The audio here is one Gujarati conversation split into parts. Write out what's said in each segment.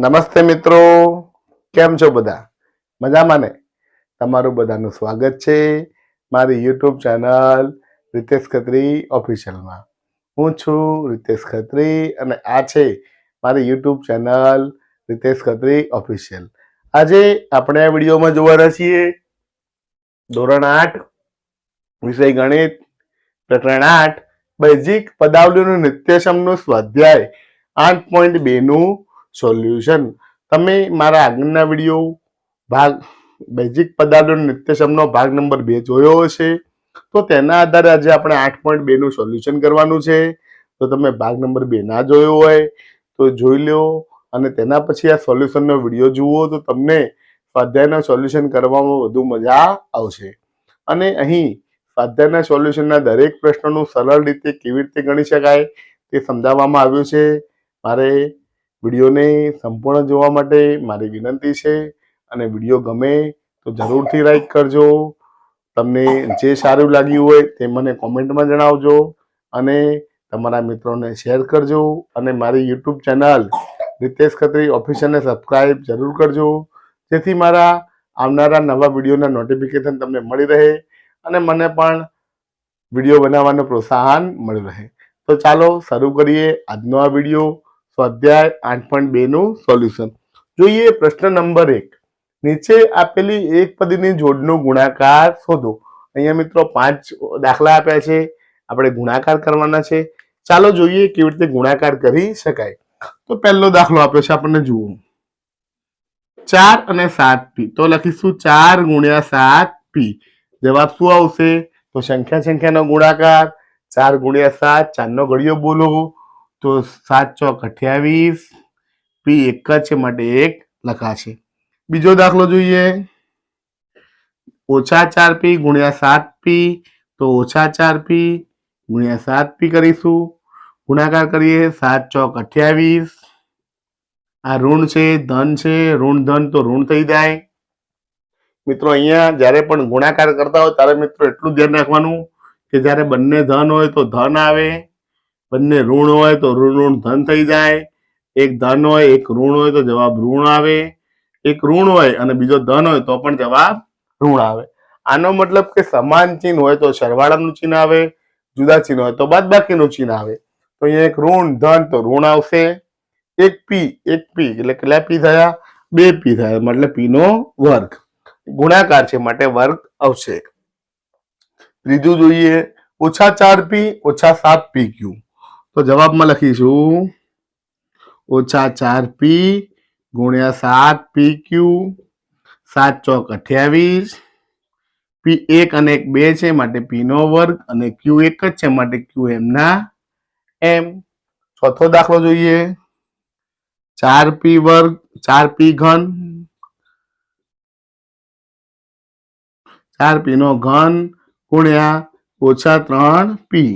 નમસ્તે મિત્રો, કેમ છો બધા? મજામાં ને? તમારું બધાનું સ્વાગત છે મારી યુટ્યુબ ચેનલ રિતેશ ખત્રી ઓફિશિયલમાં. હું છું રિતેશ ખત્રી અને આ છે મારી YouTube channel Ritesh Khatri official. આજે આપણે આ વિડીયોમાં જોવાના છીએ ધોરણ આઠ, વિષય ગણિત, પ્રકરણ આઠ બેઝિક પદાવલીનું નિત્યસમનું સ્વાધ્યાય, આઠ પોઈન્ટ બેનું સોલ્યુશન. તમે મારા આગળના વીડિયો ભાગ, બેઝિક પદાર્થો નિત્યસમનો ભાગ નંબર બે જોયો હશે, તો તેના આધારે આજે આપણે આઠ પોઈન્ટ બેનું સોલ્યુશન કરવાનું છે. તો તમે ભાગ નંબર બે ના જોયો હોય, તો જોઈ લો અને તેના પછી આ સોલ્યુશનનો વીડિયો જુઓ, તો તમને સ્વાધ્યાયના સોલ્યુશન કરવામાં વધુ મજા આવશે. અને અહીં સ્વાધ્યાયના સોલ્યુશનના દરેક પ્રશ્નોનું સરળ રીતે કેવી રીતે ગણી શકાય તે સમજાવવામાં આવ્યું છે. મારે વિડીયોને સંપૂર્ણ જોવા માટે મારી વિનંતી છે અને વીડિયો ગમે તો જરૂરથી લાઈક કરજો. તમને જે સારું લાગ્યું હોય તે મને કોમેન્ટમાં જણાવજો અને તમારા મિત્રોને શેર કરજો અને મારી યુટ્યુબ ચેનલ રિતેશ ખત્રી ઓફિશિયલને સબસ્ક્રાઈબ જરૂર કરજો. જેથી મારા આવનારા નવા વિડીયોના નોટિફિકેશન તમને મળી રહે અને મને પણ વીડિયો બનાવવાનું પ્રોત્સાહન મળી રહે. તો ચાલો શરૂ કરીએ આજનો આ વીડિયો. સ્વાધ્યાય આઠ પોઈન્ટ બેનું સોલ્યુશન જોઈએ પ્રશ્ન નંબર એક. નીચે આપેલી એક પદની જોડનો ગુણાકાર શોધો. અહીંયા મિત્રો પાંચ દાખલા આપ્યા છે. આપણે ગુણાકાર કરવાના છે. ચાલો જોઈએ કેવી રીતે ગુણાકાર કરી શકાય. તો પહેલો દાખલો આપ્યો છે આપણને જુઓ. ચાર અને સાત પી. તો લખીશું ચાર ગુણ્યા સાત પી. જવાબ શું આવશે? તો સંખ્યા સંખ્યાનો ગુણાકાર. ચાર ગુણ્યા સાત, ચારનો ઘડિયો બોલો. તો સાત ચોક અઠ્યાવીસ, પી એક જ છે, માટે એક લખાશે. બીજો દાખલો જોઈએ. ઓછા ચાર પી ગુણ્યા સાત પી, તો ઓછા ચાર પી ગુણ્યા સાત પી કરીશું. ગુણાકાર કરીએ સાત ચોક અઠ્યાવીસ. આ ઋણ છે, ધન છે, ઋણ, ધન તો ઋણ થઈ જાય. મિત્રો, અહીંયા જ્યારે પણ ગુણાકાર કરતા હોય, ત્યારે મિત્રો એટલું ધ્યાન રાખવાનું કે જ્યારે બંને ધન હોય તો ધન આવે. બંને ઋણ હોય તો ઋણ ઋણ ધન થઈ જાય. એક ધન હોય, એક ઋણ હોય તો જવાબ ઋણ આવે. એક ઋણ હોય અને બીજો ધન હોય તો પણ જવાબ ઋણ આવે. આનો મતલબ કે સમાન ચિહ્ન હોય તો સરવાળાનું ચિહ્ન આવે, જુદા ચિહ્ન હોય તો બાદબાકીનું ચિહ્ન આવે. તો અહીંયા એક ઋણ, ધન તો ઋણ આવશે. એક પી એક પી એટલે કેટલા પી થયા? બે પી થયા, મતલબ પી નો વર્ગ. ગુણાકાર છે, માટે વર્ગ આવશે. ત્રીજું જોઈએ, ઓછા ચાર પી ઓછા સાત પી ક્યુ તો જવાબમાં લખીશું. ઓછા ચાર પી ગુણ્યા સાત પી ક્યુ સાત ચોક અઠ્યાવીસ. પી એક અને એક બે છે, માટે પી નો વર્ગ અને ક્યુ એક જ છે, માટે ક્યુ એમના એમ ચોથો દાખલો જોઈએ. ચાર પી વર્ગ, ચાર પી ઘન. ચાર પી નો ઘન ગુણ્યા ઓછા ત્રણ પી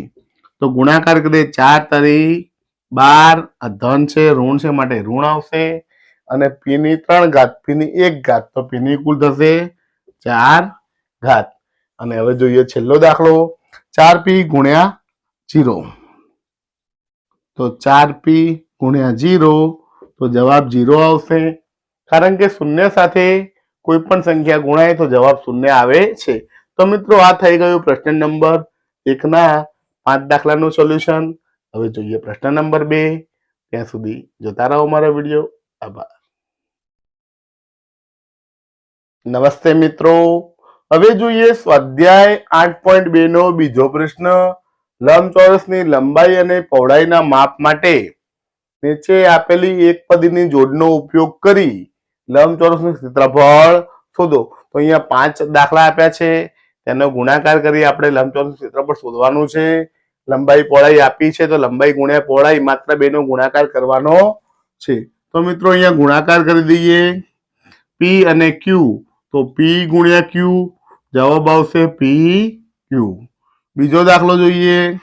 તો ગુણાકાર કરીએ ચાર તરી બાર, આ ધન છે, ઋણ છે, માટે ઋણ આવશે. અને પીની ત્રણ ઘાત, પીની એક ઘાત, તો પી ની કુલ થશે ચાર ઘાત. અને હવે જોઈએ છેલ્લો દાખલો, ચાર પી ગુણ્યા જીરો. તો ચાર પી ગુણ્યા જીરો, તો જવાબ જીરો આવશે. કારણ કે શૂન્ય સાથે કોઈ પણ સંખ્યા ગુણાય તો જવાબ શૂન્ય આવે છે. તો મિત્રો, આ થઈ ગયું પ્રશ્ન નંબર એકના પાંચ દાખલાનું સોલ્યુશન હવે જોઈએ પ્રશ્ન નંબર બે. ત્યાં સુધી જોતા રહો મારો વીડિયો આભાર. નમસ્તે મિત્રો. હવે જોઈએ સ્વાધ્યાય આઠ પોઈન્ટ બે નો બીજો પ્રશ્ન. લંબચોરસની લંબાઈ અને પહોળાઈના માપ માટે નીચે આપેલી એક પદીની જોડનો ઉપયોગ કરી લંબચોરસનું ક્ષેત્રફળ શોધો. તો અહીંયા પાંચ દાખલા આપ્યા છે. તેનો ગુણાકાર કરી આપણે લંબચોરસનું ક્ષેત્રફળ શોધવાનું છે. લંબાઈ પહોળાઈ આપી છે, તો લંબાઈ ગુણ્યા પહોળાઈ માત્ર બેનો ગુણાકાર કરવાનો છે. તો મિત્રો અહીંયા ગુણાકાર કરી દઈએ. પી અને ક્યુ તો પી ગુણ્યા ક્યુ જવાબ આવશે પી ક્યુ બીજો દાખલો જોઈએ.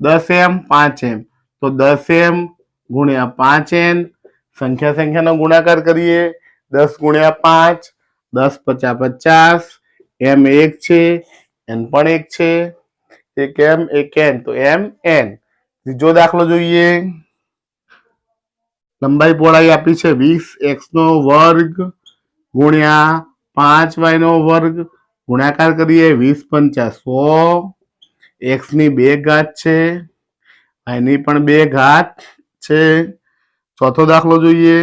દસ એમ, પાંચ એમ. તો દસ એમ ગુણ્યા પાંચ એન, સંખ્યા સંખ્યાનો ગુણાકાર કરીએ. દસ ગુણ્યા પાંચ, દસ પચાસ પચાસ, એમ એક છે, એન પણ એક છે. એક એમ એક એન તો એમ એન ત્રીજો દાખલો જોઈએ લંબાઈ પહોળાઈ આપી છે વીસ એક્સ નો વર્ગ ગુણ્યા પાંચ વાય નો વર્ગ ગુણાકાર કરીએ વીસ પંચા સો એક્સની બે ઘાત છે વાયની પણ બે ઘાત છે ચોથો દાખલો જોઈએ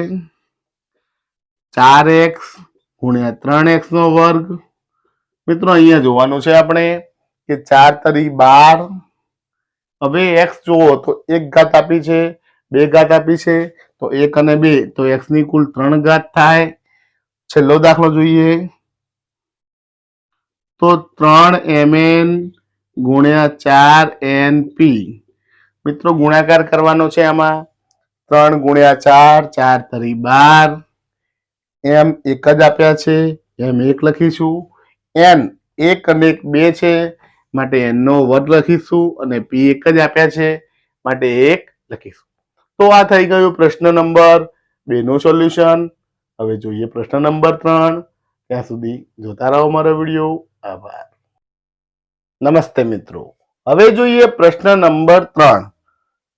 ચાર એક્સ ગુણ્યા ત્રણ એક્સ નો વર્ગ મિત્રો અહીંયા જોવાનું છે આપણે કે ચાર તરી બાર. હવે એક્સ જુઓ તો એક ઘાત આપી છે, બે ઘાત આપી છે, તો એક અને બે, તો એક્સની કુલ ત્રણ ઘાત થાય. છેલ્લો દાખલો જોઈએ. તો ત્રણ એમ એન ગુણ્યા ચાર એન પી મિત્રો, ગુણાકાર કરવાનો છે આમાં. ત્રણ ગુણ્યા ચાર ચાર તરી બાર. એમ એક જ આપ્યા છે. એમ એક લખીશું. એન એક અને એક બે છે. માટે એનનો વર્ગ લખીશું અને પી એક જ આપ્યા છે, માટે એક લખીશું. તો આ થઈ ગયું પ્રશ્ન નંબર બે નું સોલ્યુશન. હવે જોઈએ પ્રશ્ન નંબર ત્રણ. ત્યાં સુધી જોતા રહો મારો વીડિયો. આભાર. નમસ્તે મિત્રો. હવે જોઈએ પ્રશ્ન નંબર ત્રણ.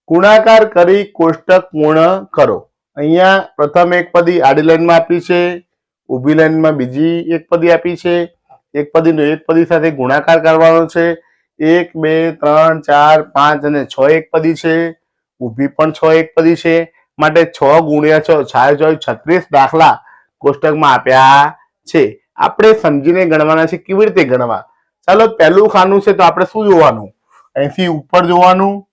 ગુણાકાર કરી કોષ્ટક પૂર્ણ કરો. અહીંયા પ્રથમ એક પદી આડી લાઈનમાં આપી છે, ઊભી લાઈનમાં બીજી એક પદી આપી છે. એક પદીનો એક પદી સાથે ગુણાકાર કરવાનો છે. એક, બે, ત્રણ, ચાર, પાંચ અને છ એક પદી છે. ઊભી પણ છ એક પદી છે. માટે છ ગુણ્યા છ, છાય ચોય છત્રીસ દાખલા કોષ્ટકમાં આપ્યા છે. આપણે સમજીને ગણવાના છે, કેવી રીતે ગણવા? ચાલો, પહેલું ખાનું છે તો આપણે શું જોવાનું? અહીંથી ઉપર જોવાનું,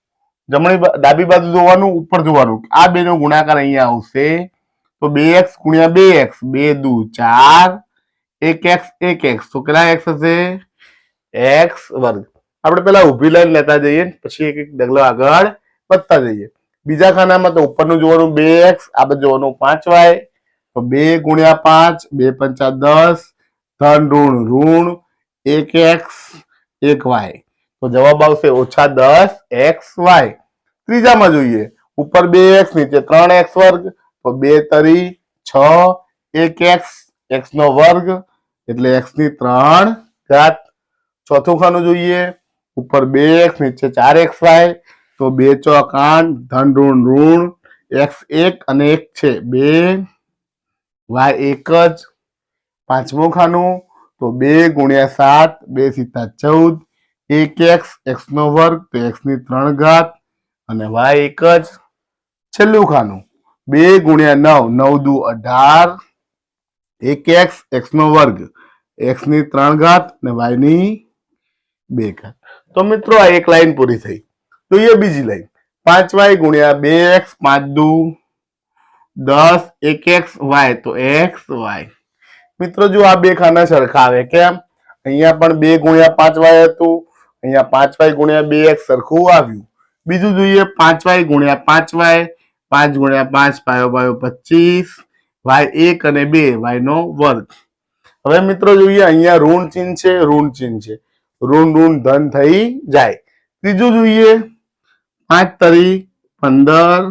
જમણી ડાબી બાજુ જોવાનું, ઉપર જોવાનું. આ બે નો ગુણાકાર અહીંયા આવશે. તો બે એક્સ ગુણ્યા બે એક્સ, બે દુ ચાર એક એક્સ એક એક્સ તો કેટલા એક્સ હશે? એક્સ વર્ગ આપણે પેલા ઊભી લાઈન લેતા જઈએ, પછી એક એક ડગલો આગળ વધતા જઈએ. બીજા ખાનામાં તો ઉપરનું જોવાનું બે એક્સ આ બાજુ જોવાનું પાંચ વાય તો બે ગુણ્યા પાંચ, બે પંચા દસ, ધન ઋણ ઋણ, એક એક્સ એક વાય તો જવાબ આવશે ઓછા દસ એક્સ વાય ત્રીજામાં જોઈએ. ઉપર બે એક્સ નીચે ત્રણ એક્સ વર્ગ. તો બે તરી છ, એક એક્સ એક્સ નો વર્ગ. એટલે એક્સની ત્રણ ઘાત ચોથું ખાનું જોઈએ. ઉપર બે એક્સ નીચે ચાર એક્સ વાય તો બે ચોક આઠ, ધન ઋણ ઋણ એક્સ એક અને એક છે. બે વાય એક જ. પાંચમું ખાનું, તો બે ગુણ્યા સાત, બે સીતા ચૌદ. એક એક્સ એક્સ નો વર્ગ, તો એક્સની ત્રણ ઘાત અને વાય એક જ. છેલ્લું ખાનું, બે ગુણ્યા નવ નવ દુ અઢાર. એક એક્સ એક્સ નો વર્ગ. એક્સની ત્રણ ઘાત ને વાયની બે ઘાત. તો મિત્રો આ એક લાઈન પૂરી થઈ. જોઈએ બીજી લાઈન. પાંચ વાય ગુણ્યા બે એક્સ, પાંચ દુ દસ, એક એક્સ, વાય. તો એક્સ, વાય. મિત્રો જો આ બે ખાના સરખા આવે, કેમ? અહીંયા પણ બે ગુણ્યા પાંચ વાય હતું. અહીંયા પાંચ વાય ગુણ્યા બે એક્સ સરખું આવ્યું. બીજું જોઈએ, પાંચ વાય ગુણ્યા પાંચ વાય, પાંચ ગુણ્યા પાંચ પાયો પાયો પચીસ. વાય એક અને બે વાય નો વર્ગ. હવે મિત્રો જોઈએ અહીંયા ઋણ ચિહ્ન છે, ઋણ ચિહ્ન છે. ઋણ ઋણ, ધન થઈ જાય. ત્રીજું જોઈએ, પાંચ તરી પંદર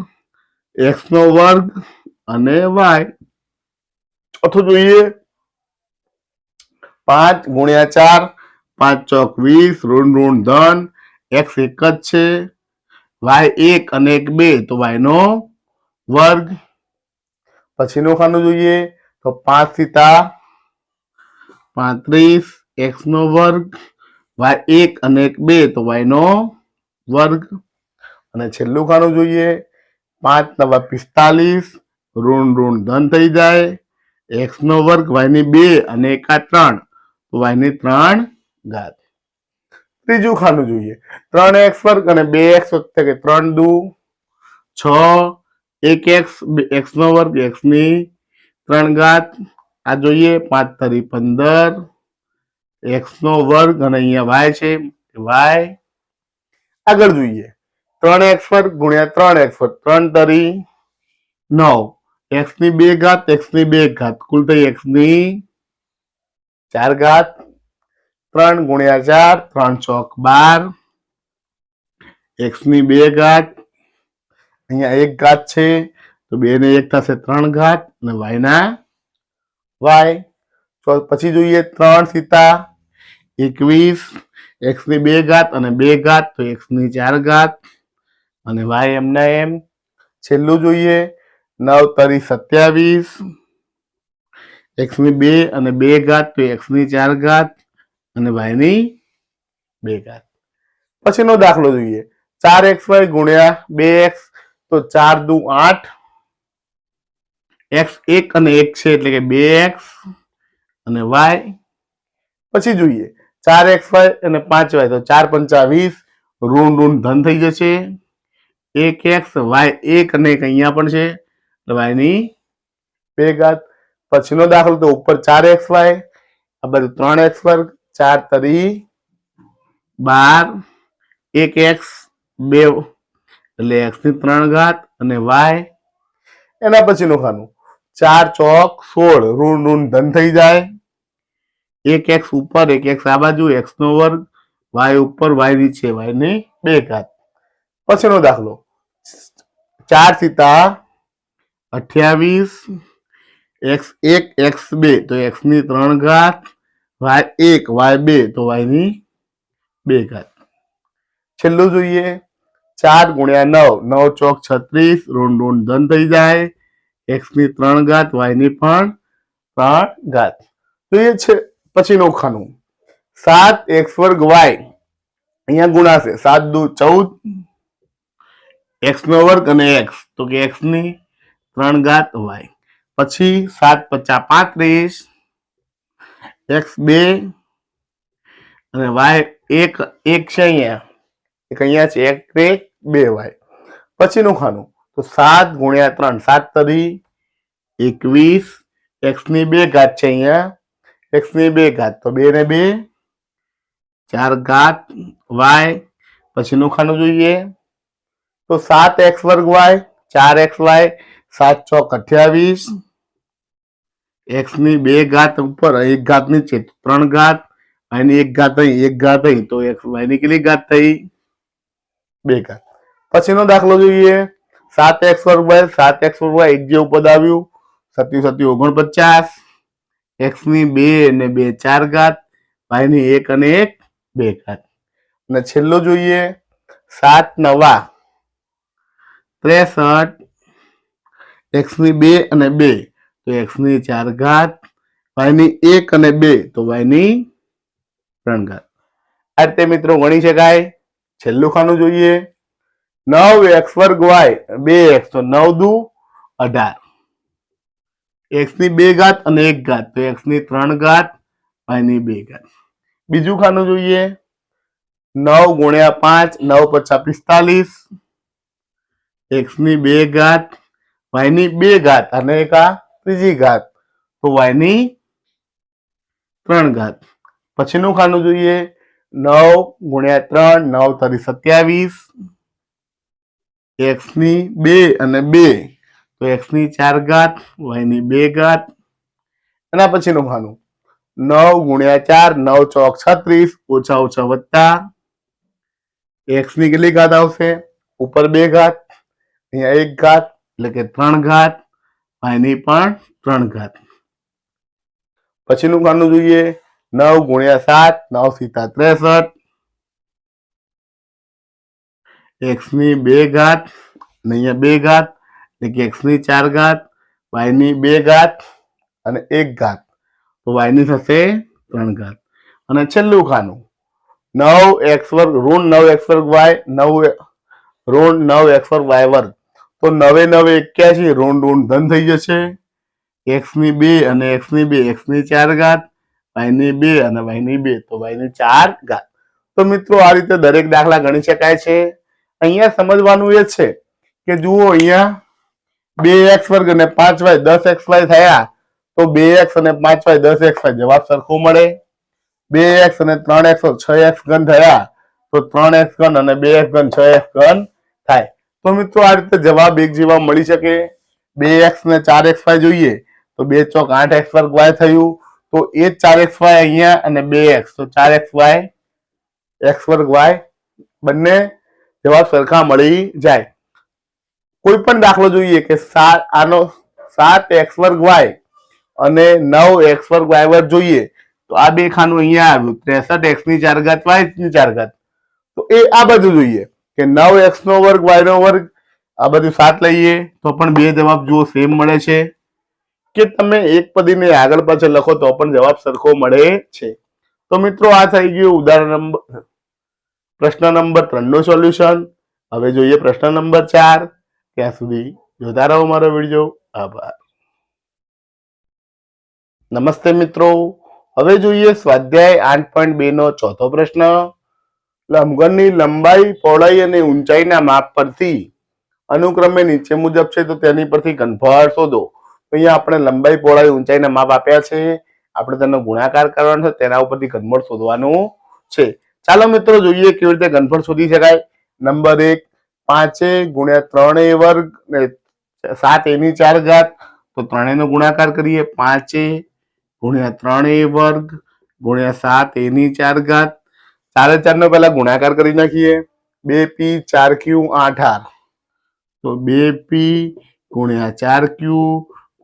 એક્સ નો વર્ગ અને વાય ચોથું જોઈએ, પાંચ ગુણ્યા ચાર, પાંચ ચોક વીસ, ઋણ ઋણ, ધન એક્સ એક જ છે વાય એક અને એક બે, તો વાય નો વર્ગ પછીનું ખાનું જોઈએ તો પાંચ સીતા પાંત્રીસ, એક્સ નો વર્ગ, વાય એક અને એક બે તો વાય નો વર્ગ. અને છેલ્લું ખાનું જોઈએ, પાંચ નવા પિસ્તાલીસ, ઋણ ઋણ ધન થઈ જાય, એક્સ નો વર્ગ, વાયની બે અને એકા ત્રણ, તો વાયની ત્રણ ઘાત. ત્રીજું ખાનું જોઈએ, ત્રણ એક્સ વર્ગ અને બે એક્સ વખતે ત્રણ દુ, છ એક એક્સ એક્સ નો વર્ગ એક્સની ત્રણ ઘાત. આ જોઈએ પાંચ તરી પંદર. એક્સ નો વર્ગ અને અહીંયા વાય છે વાય આગળ જોઈએ. ત્રણ એક્સ વર્ગ ગુણ્યા ત્રણ એક્સ વર્ગ, ત્રણ તરી નવ. એક્સની બે ઘાત એક્સની બે ઘાત. કુલ થઈ એક્સની ચાર ઘાત. ત્રણ ગુણ્યા ચાર, ત્રણ ચોક બાર. એક્સની બે ઘાત. અહીંયા એક ઘાત છે, તો બે ને એક થશે ત્રણ ઘાત અને વાયના વાય. તો પછી જોઈએ ત્રણ સીતા, એકવીસ એક્સની બે ઘાત અને બે ઘાત, તો એક્સની ચાર ઘાત અને વાય એમના એમ. છેલ્લું જોઈએ, નવ તરી સત્યાવીસ એક્સની બે અને બે ઘાત, તો એક્સની ચાર ઘાત અને વાયની બે ઘાત. પછીનો દાખલો જોઈએ, ચાર એક્સ વાય ગુણ્યા બે એક્સ તો ચાર દુ આઠ. એક્સ એક અને એક છે એટલે કે બે એક્સ અને વાય. પછી જોઈએ. ચાર એક્સ વાય અને પાંચ વાય. તો ચાર પંચા વીસ. ઋણ ઋણ ધન થઈ જશે. એક એક્સ, વાય એક અને એક અહીંયા પણ છે. વાયની બે ઘાત. પછીનો દાખલો તો ઉપર ચાર એક્સ વાય. આ બધું ત્રણ એક્સ વર્ગ. ચાર તરી બાર. એક એક્સ, બે એટલે એક્સની ત્રણ ઘાત અને વાય એના પછીનું ખાનું. ચાર ચોક સોળ ઋણ ઋણ ધન થઈ જાય. એક એક્સ ઉપર એક એક્સ આ બાજુ એક્સ નો વર્ગ વાય ઉપર વાય નીચે વાયની બે ઘાત. પછીનો દાખલો. ચાર સીતા અઠ્યાવીસ એક્સ એક એક્સ બે તો એક્સની ત્રણ ઘાત વાય એક વાય બે તો વાયની બે ઘાત. છેલ્લું જોઈએ. ચાર ગુણ્યા નવ નવ ચોક છત્રીસ, ઋણ ઋણ ધન થઈ જાય, એક્સની ત્રણ ઘાત, વાયની પણ ત્રણ ઘાત. જોઈએ છે પછીનું ખાનું સાત એક્સ વર્ગ વાય, અહીંયા ગુણાશે. સાત દુ ચૌદ, એક્સ નો વર્ગ અને એક્સ. તો કે એક્સની ત્રણ ઘાત વાય. પછી સાત પચા પાંત્રીસ, એક્સ બે, અને વાય એક એક છે અહીંયા. એક અહીંયા છે, એક બે બે વાય પછીનું ખાનું. તો સાત ગુણ્યા ત્રણ, સાત તરી એકવીસ. એક્સની બે ઘાત છે અહીંયા. એક્સની બે ઘાત. તો બે ને બે, ચાર ઘાત વાય પછીનું ખાનું જોઈએ. તો સાત એક્સ વર્ગ વાય, ચાર એક્સ વાય, સાત ચોક અઠ્યાવીસ. એક્સની બે ઘાત ઉપર એક ઘાત નીચે ત્રણ ઘાત. એની એક ઘાત અહીં, એક ઘાત અહીં, તો એક્સ વાયની કેટલી ઘાત થઈ? બે ઘાત. પછીનો દાખલો જોઈએ. સાત એક્સ વર્ગ બાય સાત એક્સ વર્ગ બાય એક જેવું પદ આવ્યું. સત્યુ સત્યુ ઓગણપચાસ. એક્સની બે અને બે ચાર ઘાત. વાયની એક અને એક બે ઘાત. અને છેલ્લો જોઈએ. સાત નવા. ત્રેસઠ. એક્સની બે અને બે. તો એક્સની ચાર ઘાત. વાયની એક અને બે. તો વાયની ત્રણ ઘાત. આ રીતે મિત્રો ગણી શકાય. છેલ્લું ખાનું જોઈએ. નવ એક્સ વર્ગ વાય, બે એક્સ, તો નવ દુ અઢાર. એક્સની બે ઘાત અને એક ઘાત, તો એક્સની ત્રણ ઘાત વાયની બે ઘાત. બીજું ખાનું જોઈએ. નવ ગુણ્યા પાંચ, નવ પચાસ પિસ્તાલીસ. એક્સની બે ઘાત વાયની બે ઘાત, અને એક આ ત્રીજી ઘાત. તો વાયની ત્રણ ઘાત. પછીનું ખાનું જોઈએ. નવ ગુણ્યા ત્રણ, નવ તરી સત્યાવીસ. એક્સની બે અને બે. તો એક્સની ચાર ઘાત વાયની બે ઘાત. એના પછીનું ખાનું નવ ગુણ્યા ચાર, નવ ચોક છત્રીસ, ઓછા ઓછા વત્તા. એક્સની કેટલી ઘાત આવશે? ઉપર બે ઘાત, અહીંયા એક ઘાત, એટલે કે ત્રણ ઘાત. વાયની પણ ત્રણ ઘાત. પછીનું ખાનું જોઈએ. નવ ગુણ્યા સાત, નવ સીતા ત્રેસઠ. એક્સની બે ઘાત અને અહીંયા બે ઘાત, એટલે કે એક્સની ચાર ઘાત વાયની બે ઘાત અને એક ઘાત. તો વાયની થશે ત્રણ ઘાત. અને છેલ્લું ખાનું. નવ એક્સ વર્ગ, ઋણ નવ એક્સ વર્ગ વાય નવ ઋણ નવ એક્સ વર્ગ વાય વર્ગ. તો નવે નવે એક્યાસી, ઋણ ઋણ ધન થઈ જશે. એક્સની બે અને એક્સની બે એક્સની ચાર ઘાત વાયની બે અને વાયની બે. તો વાયની ચાર ઘાત. તો મિત્રો, આ રીતે દરેક દાખલા ગણી શકાય છે. અહીંયા સમજવાનું એ છે કે જુઓ અહીંયા બે એક્સ વર્ગ અને પાંચ વાય દસ એક્સ વાય થયા, તો બે એક્સ અને પાંચ વાય દસ એક્સ વાય જવાબ સરખો મળે. બે એક્સ અને ત્રણ એક્સ છ એક્સ ઘન થયા, તો ત્રણ એક્સ ઘન અને બે એક્સ ઘન છ એક્સ ઘન થાય. તો મિત્રો આ રીતે જવાબ એક જેવા મળી શકે. બે એક્સ ને ચાર એક્સ વાય જોઈએ, તો બે ચોક આઠ એક્સ વર્ગ વાય થયું, તો એ જ ચાર એક્સ વાય અહીંયા અને બે એક્સ, તો ચાર એક્સ વાય, એક્સ વર્ગ વાય બંને જવાબ સરખા મળી જાય. કોઈ પણ દાખલો જોઈએ કે સાત, આનો સાત એક્સ વર્ગ વાય અને નવ એક્સ વર્ગ વાય વર્ગ જોઈએ, તો આ બે ખાનું અહીંયા આવ્યું. ત્રેસઠ એક્સની ચાર ઘાત, વાયની ચાર ઘાત. તો એ આ બધું જોઈએ કે નવ એક્સ નો વર્ગ, વાય નો વર્ગ, આ બધું સાત લઈએ તો પણ બે જવાબ જુઓ સેમ મળે છે. કે તમે એક પદીને આગળ પાછળ લખો તો પણ જવાબ સરખો મળે છે. તો મિત્રો આ થઈ ગયું ઉદાહરણ નંબર પ્રશ્ન નંબર ત્રણનું સોલ્યુશન હવે જોઈએ પ્રશ્ન નંબર ચાર. ત્યાં સુધી જોતા રહો મારો વીડિયો. આભાર. નમસ્તે મિત્રો. હવે જોઈએ સ્વાધ્યાય આઠ પોઈન્ટ બે નો ચોથો પ્રશ્ન. લંબઘનની લંબાઈ, પહોળાઈ અને ઊંચાઈના માપ પરથી અનુક્રમે નીચે મુજબ છે તો તેની પરથી ઘનફળ શોધો. અહીંયા આપણે લંબાઈ, પહોળાઈ, ઊંચાઈના માપ આપ્યા છે. આપણે તેનો ગુણાકાર કરવાનો છે, તેના ઉપરથી ઘનફળ શોધવાનું છે. ચાલો મિત્રો જોઈએ કેવી રીતે ઘનફળ શોધી શકાય. નંબર એક, પાંચે ગુણ્યા ત્રણ વર્ગ સાત એની ચાર ઘાત. તો ત્રણેયનો ગુણાકાર કરીએ, પાંચે ગુણ્યા ત્રણ વર્ગ, ગુણ્યા સાત એની ચાર ઘાત. ચારે ચાર નો પહેલા ગુણાકાર કરી નાખીએ. બે પી ચાર ક્યુ આઠ આર. તો બે પી ગુણ્યા ચાર ક્યુ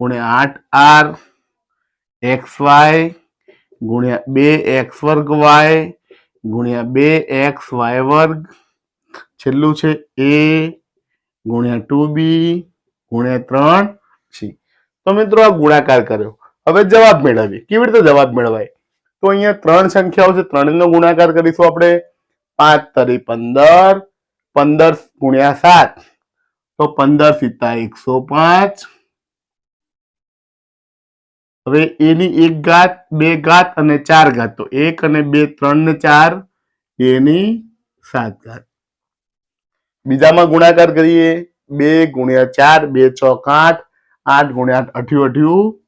ગુણ્યા આઠ આર. એક્સ વાય ગુણ્યા બે એક્સ વર્ગ વાય ગુણ્યા બે એક્સ વાય વર્ગ છેલ્લું છે એ ગુણ્યા ટુ બી ગુણ્યા ત્રણ સી. તો મિત્રો આ ગુણાકાર કર્યો. હવે જવાબ મેળવીએ. કેવી રીતે જવાબ મેળવાય? તો અહીંયા ત્રણ સંખ્યાઓ છે. ત્રણનો ગુણાકાર કરીશું આપણે. પાંચ તરી પંદર. પંદર ગુણ્યા સાત. તો પંદર સીતા એકસો પાંચ. હવે એની એક ઘાત, બે ઘાત અને ચાર ઘાત. તો એક અને બે, ત્રણ ને ચાર, એની સાત ઘાત. બીજામાં ગુણાકાર કરીએ. બે ગુણ્યા ચાર, બે ચોક આઠ આઠ ગુણ્યા આઠ, અઠ્યું અઠ્યું,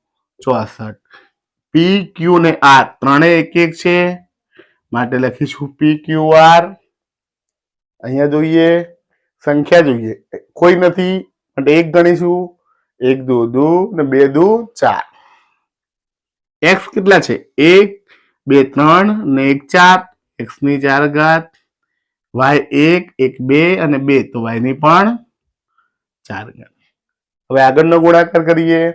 ચોસઠ. પી ક્યુ ને આર ત્રણે એક એક છે. માટે લખીશું પી ક્યુ આર અહીંયા જોઈએ, સંખ્યા જોઈએ. કોઈ નથી, માટે એક ગણીશું. એક, દુ દુ ને બે, દુ, ચાર. એક્સ કેટલા છે? એક, બે, ત્રણ ને એક ચાર. એક્સની ચાર ઘાત. વાય એક એક બે અને બે. તો વાયની પણ ચાર ઘાત. હવે આગળનો ગુણાકાર કરીએ.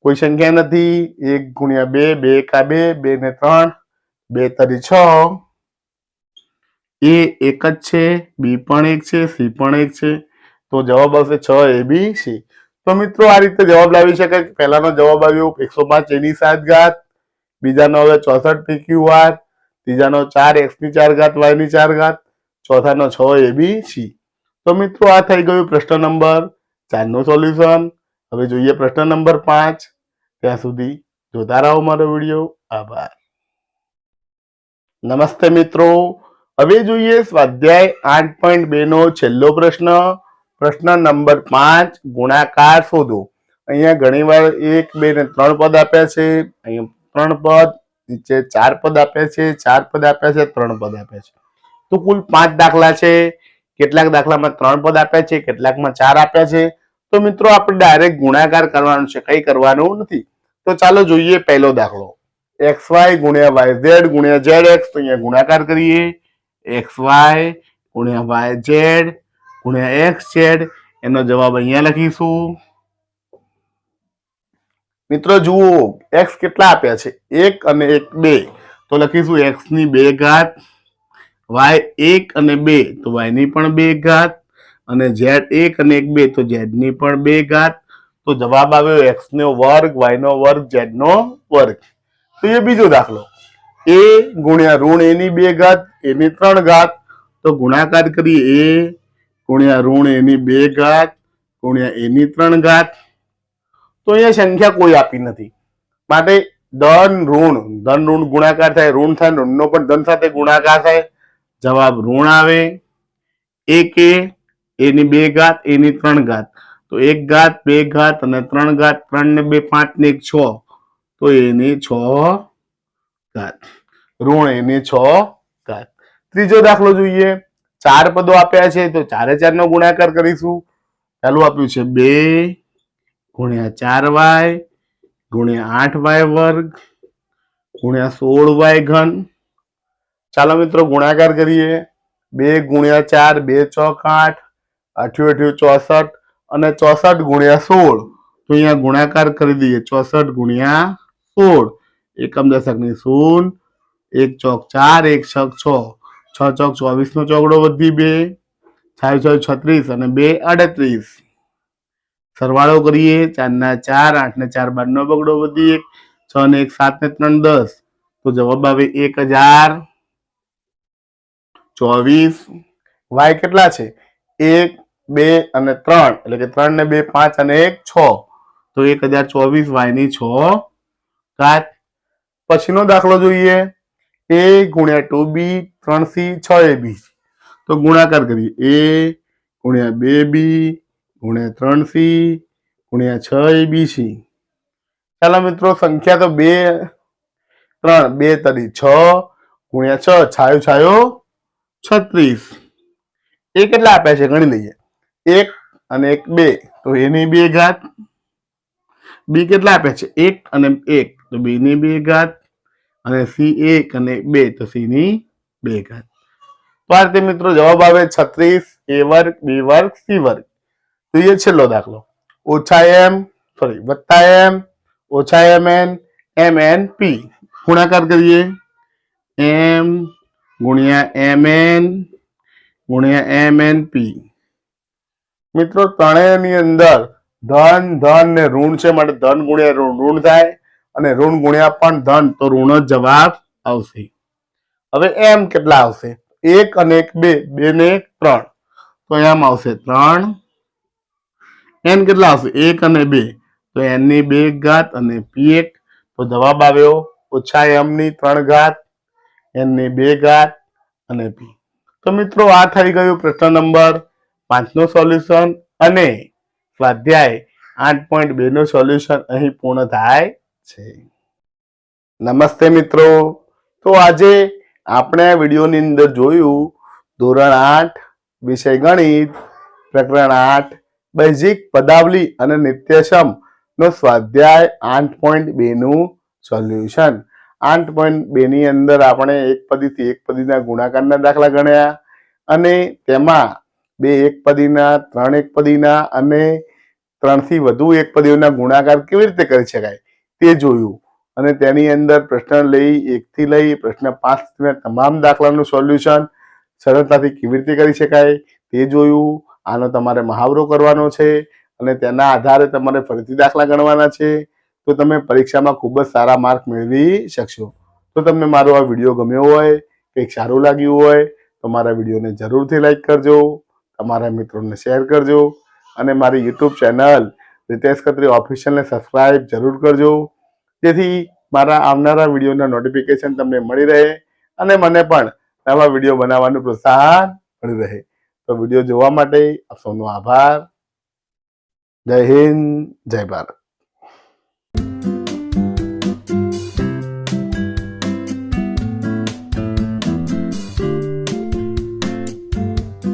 કોઈ સંખ્યા નથી. એક ગુણ્યા બે બે એકા બે બે ને ત્રણ. બે તરી છ. એ એક જ છે. બી પણ એક છે. સી પણ એક છે. તો જવાબ આવશે છ એ બી સી. તો મિત્રો આ રીતે જવાબ લાવી શકાય પહેલાનો જવાબ આવ્યો એકસો પાંચ એની સાત ઘાત, બીજાનો હવે ચોસઠ પીક્યુ આર, ત્રીજાનો ચાર એક્સની ચાર ઘાત વાયની ચાર ઘાત, ચોથાનો છ એ બી સી. તો મિત્રો આ થઈ ગયું પ્રશ્ન નંબર ચારનું સોલ્યુશન. હવે જોઈએ પ્રશ્ન નંબર પાંચ. ત્યાં સુધી જોતા રહો મારો વીડિયો. આભાર. નમસ્તે મિત્રો. હવે જોઈએ સ્વાધ્યાય આઠ પોઈન્ટ બે નો છેલ્લો પ્રશ્ન. પ્રશ્ન નંબર પાંચ, ગુણાકાર શોધો. અહીંયા ઘણીવાર એક, બે ને ત્રણ પદ આપ્યા છે. અહીંયા ત્રણ પદ, નીચે ચાર પદ આપ્યા છે. ચાર પદ આપ્યા છે, ત્રણ પદ આપ્યા છે. તો કુલ પાંચ દાખલા છે. કેટલાક દાખલામાં ત્રણ પદ આપ્યા છે, કેટલાકમાં ચાર આપ્યા છે. તો મિત્રો, આપણે ડાયરેક્ટ ગુણાકાર કરવાનું છે. કઈ કરવાનું નથી. તો ચાલો જોઈએ પહેલો દાખલો. એક્સ વાય ગુણ્યા વાય ઝેડ ગુણ્યા ઝેડ એક્સ. તો અહીંયા ગુણાકાર કરીએ. એક્સ વાય ગુણ્યા વાય ઝેડ. ગુણ્યા એક્સ ઝેડ એનો જવાબ અહીંયા લખીશું. મિત્રો જુઓ એક્સ કેટલા આપ્યા છે? એક અને એક બે. તો લખીશું એક્સની બે ઘાત વાય એક અને બે. તો વાયની પણ બે ઘાત અને ઝેડ એક અને એક બે. તો ઝેડની પણ બે ઘાત. તો જવાબ આવ્યો એક્સ નો વર્ગ વાય નો વર્ગ ઝેડ નો વર્ગ. તો એ બીજો દાખલો. એ ગુણ્યા ઋણ એની બે ઘાત એની ત્રણ ઘાત. તો ગુણાકાર કરીએ એ ગુણ્યા ઋણ એની બે ઘાત ગુણ્યા એની ત્રણ ઘાત. તો અહીંયા સંખ્યા કોઈ આપી નથી. માટે ધન ઋણ ધન ઋણ ગુણાકાર થાય, ઋણ થાય, ઋણનો પણ ધન સાથે ગુણાકાર થાય. જવાબ ઋણ આવે. એક એ એની બે ઘાત, એની ત્રણ ઘાત. તો એક ઘાત, બે ઘાત અને ત્રણ ઘાત, ત્રણ ને બે, પાંચ ને એક છ. તો એની છ ઘાત. ઋણ એની છ ઘાત. ત્રીજો દાખલો જોઈએ. ચાર પદો આપ્યા છે, તો ચારે ચાર નો ગુણાકાર કરીશું. ચાલુ આપ્યું છે બે ગુણ્યા ચાર વાય ગુણ્યા આઠ વાય વર્ગ ગુણ્યા સોળ વાય ઘન. ચાલો મિત્રો, ગુણાકાર કરીએ. બે ગુણ્યા ચાર, બે ચોક આઠ, અઠ્યું અઠ્યું ચોસઠ અને ચોસઠ ગુણ્યા સોળ. તો અહીંયા ગુણાકાર કરી દઈએ, ચોસઠ ગુણ્યા સોળ. એકમ દશકની શૂન એક ચોક ચાર, એક છક છ. છ ચોક ચોવીસનો ચોગડો વધી બે, છાય છાયું છત્રીસ અને બે આડત્રીસ. સરવાળો કરીએ ચારના ચાર, આઠ ને ચાર બારનો બગડો વધી એક છ ને એક, સાત ને ત્રણ, દસ. તો જવાબ આવે એક હજાર. ચોવીસ. વાય કેટલા છે? એક, બે અને ત્રણ. એટલે કે ત્રણ ને બે, પાંચ અને એક, છ. તો એક હજાર ચોવીસ વાયની છ ઘાત. પછીનો દાખલો જોઈએ. એ ગુણ્યા ટુ બી ત્રણ સી છ એ બી. તો ગુણાકાર કરીએ. એ ગુણ્યા બે બી ગુણ્યા ત્રણ સી ગુણ્યા છ એ બી સી. ચાલો મિત્રો, સંખ્યા તો બે, ત્રણ, બે તરી છ ગુણ્યા છ, છાયો છાયો, છત્રીસ. એ કેટલા આપ્યા છે? ગણી લઈએ. એક અને એક બે. તો એની બે ઘાત. બી કેટલા આપ્યા છે? એક અને એક. તો બીની બે ઘાત અને સી એક અને બે, તો સી ની બે ઘાત. તો મિત્રો, જવાબ આવે છત્રીસ, એ વર્ગ, બી વર્ગ, સી વર્ગ. તો એ છેલ્લો દાખલો. ઓછા એમ સોરી વત્તા એમ, ઓછા M N M N P. ગુણાકાર કરીએ. એમ ગુણ્યા એમ એન ગુણ્યા એમ એન પી. મિત્રો, ત્રણેયની અંદર ધન ધન ને ઋણ છે, માટે ધન ગુણ્યા ઋણ ઋણ થાય. અને ઋણ ગુણ્યા પણ ધન, તો ઋણ જવાબ આવશે. હવે એમ કેટલા આવશે? એક અને એક બે બે ને એક ત્રણ. તો એમ આવશે ત્રણ. એન કેટલા આવશે? એક અને બે. તો એનની બે ઘાત અને પી એક. તો જવાબ આવ્યો ઓછા એમ ની ત્રણ ઘાત એનની બે ઘાત અને પી તો મિત્રો, આ થઈ ગયું પ્રશ્ન નંબર પાંચનો સોલ્યુશન અને સ્વાધ્યાય આઠ પોઈન્ટ બે નું સોલ્યુશન અહીં પૂર્ણ થાય. છે. નમસ્તે મિત્રો. તો આજે આપણે આ વિડીયોની અંદર જોયું ધોરણ આઠ વિષય ગણિત, પ્રકરણ આઠ બેઝિક પદાવલી અને નિત્યસમ નો સ્વાધ્યાય આઠ પોઈન્ટ બે નું સોલ્યુશન. આઠ પોઈન્ટ બે ની અંદર આપણે એક પદીથી એક પદીના ગુણાકારના દાખલા ગણ્યા અને તેમાં બે એક પદીના, ત્રણ એક પદીના અને ત્રણથી વધુ એક પદીઓના ગુણાકાર કેવી રીતે કરી શકાય? તે જોયું અને તેની અંદર પ્રશ્ન લઈ, એકથી લઈ, પ્રશ્ન પાંચ તમામ દાખલાનું સોલ્યુશન સરળતાથી કેવી રીતે કરી શકાય તે જોયું. આનો તમારે મહાવરો કરવાનો છે અને તેના આધારે તમારે ફરીથી દાખલા ગણવાના છે. તો તમે પરીક્ષામાં ખૂબ જ સારા માર્ક મેળવી શકશો. તો તમને મારો આ વીડિયો ગમ્યો હોય, કંઈક સારું લાગ્યું હોય, તો મારા વિડીયોને જરૂરથી લાઈક કરજો, તમારા મિત્રોને શેર કરજો અને મારી યુટ્યુબ ચેનલ રીતેશ ખત્રી ઓફિશિયલને સબસ્ક્રાઇબ જરૂર કરજો. જેથી મારા આવનારા વિડીયોના નોટિફિકેશન તમને મળી રહે અને મને પણ નવા વીડિયો બનાવવાનું પ્રોત્સાહન મળી રહે. તો વીડિયો જોવા માટે આપ સૌનો આભાર. જય હિન્દ, જય ભારત.